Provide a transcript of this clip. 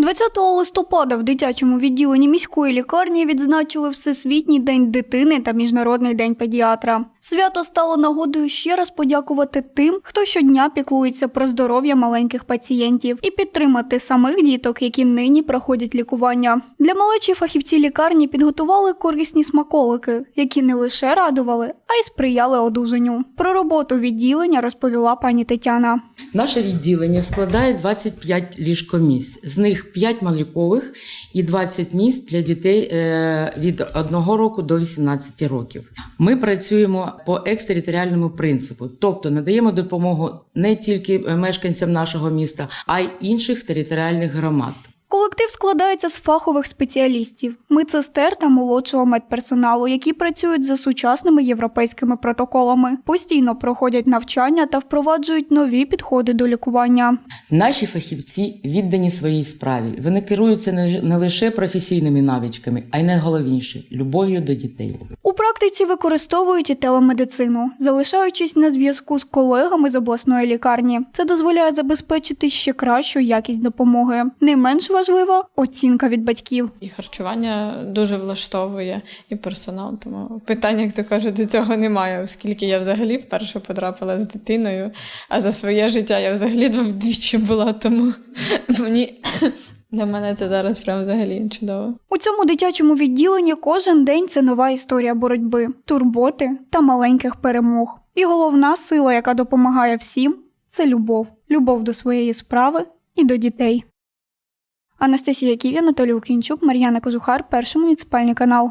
20 листопада в дитячому відділенні міської лікарні відзначили Всесвітній день дитини та Міжнародний день педіатра. Свято стало нагодою ще раз подякувати тим, хто щодня піклується про здоров'я маленьких пацієнтів, і підтримати самих діток, які нині проходять лікування. Для малечі фахівці лікарні підготували корисні смаколики, які не лише радували, а й сприяли одужанню. Про роботу відділення розповіла пані Тетяна. Наше відділення складає 25 ліжкомісць, з них 5 малюкових і 20 місць для дітей е, від 1 року до 18 років. Ми працюємо по екстериторіальному принципу, тобто надаємо допомогу не тільки мешканцям нашого міста, а й інших територіальних громад. Колектив складається з фахових спеціалістів, медсестер та молодшого медперсоналу, які працюють за сучасними європейськими протоколами, постійно проходять навчання та впроваджують нові підходи до лікування. Наші фахівці віддані своїй справі. Вони керуються не лише професійними навичками, а й найголовніше любов'ю до дітей. У практиці використовують і телемедицину, залишаючись на зв'язку з колегами з обласної лікарні. Це дозволяє забезпечити ще кращу якість допомоги. Не менш важлива оцінка від батьків. І харчування дуже влаштовує, і персонал. Тому питання, як то кажуть, до цього немає, оскільки я взагалі вперше потрапила з дитиною, а за своє життя я взагалі двічі була, тому мені для мене це зараз прям взагалі чудово. У цьому дитячому відділенні кожен день це нова історія боротьби, турботи та маленьких перемог. І головна сила, яка допомагає всім, це любов. Любов до своєї справи і до дітей. Анастасія Ківі, Анатолій Укінчук, Мар'яна Кожухар, перший муніципальний канал.